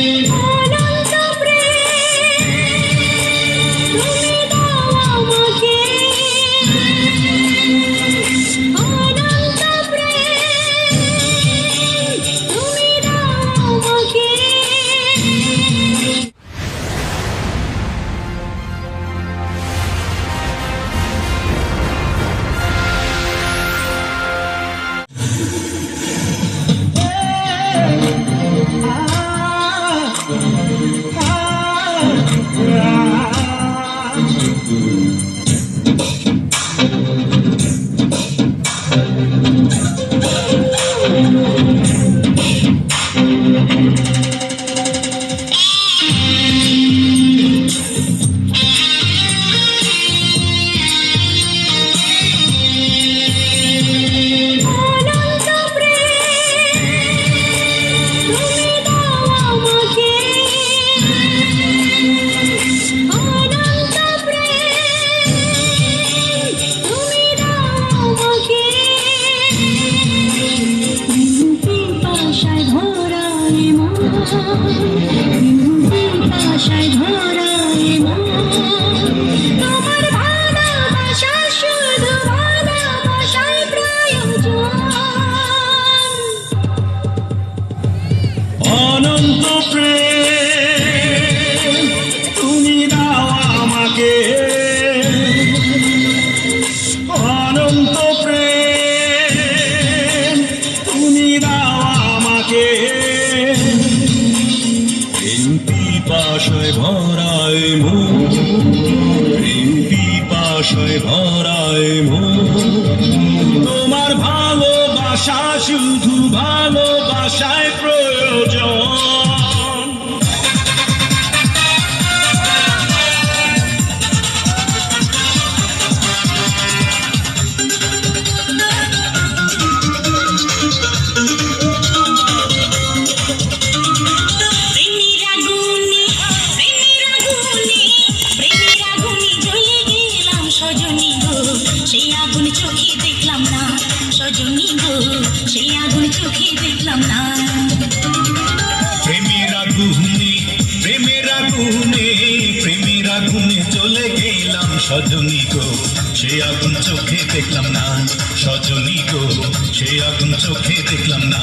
You. Amen. আমাকে প্রেম পাশয় ভরায় মন। প্রেম পাশয় ভরায় মন। সেই আগুন চোখে দেখলাম না, সজনী গো, সেই আগুন চোখে দেখলাম না। প্রেমের আগুনে প্রেমের আগুনে প্রেমের আগুনে চলে গেলাম সজনী গো সে আগুন চোখে দেখলাম না, সজনী গো সে আগুন চোখে দেখলাম না।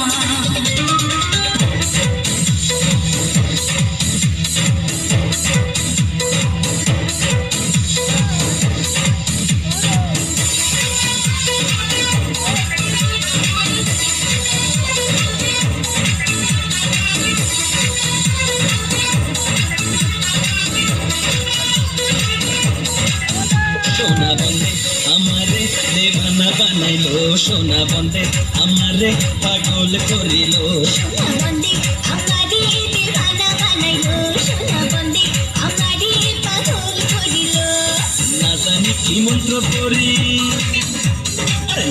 বানাইলো সোনা বন্দে আমারে পাগল করিল। না জানি কি মন্ত্র করি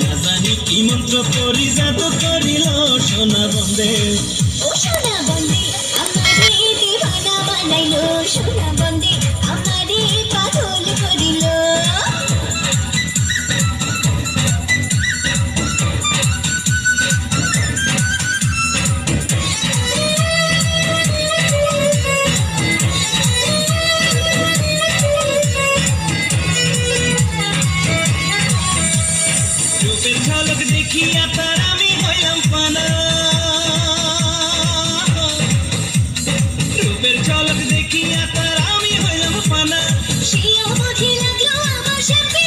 না জানি কি মন্ত্র করি জাদু করিল সোনা বন্দে। ও সোনা বন্দে আমারে দিওয়ানা বানাইলো সোনা রূপের ঝলক দেখিয়া তার আমি হইলাম পানা। রূপের ঝলক দেখিয়া তার আমি হইলাম পানা। সেই অবধি লাগল আমার সাথে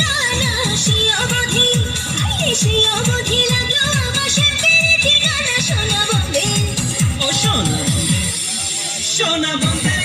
গানা অবধি আরে সেই বুঝি লাগল আমার সে পেরেছি গানা শোনা বন্ধে ও বন্ধে সোনা বন্ধে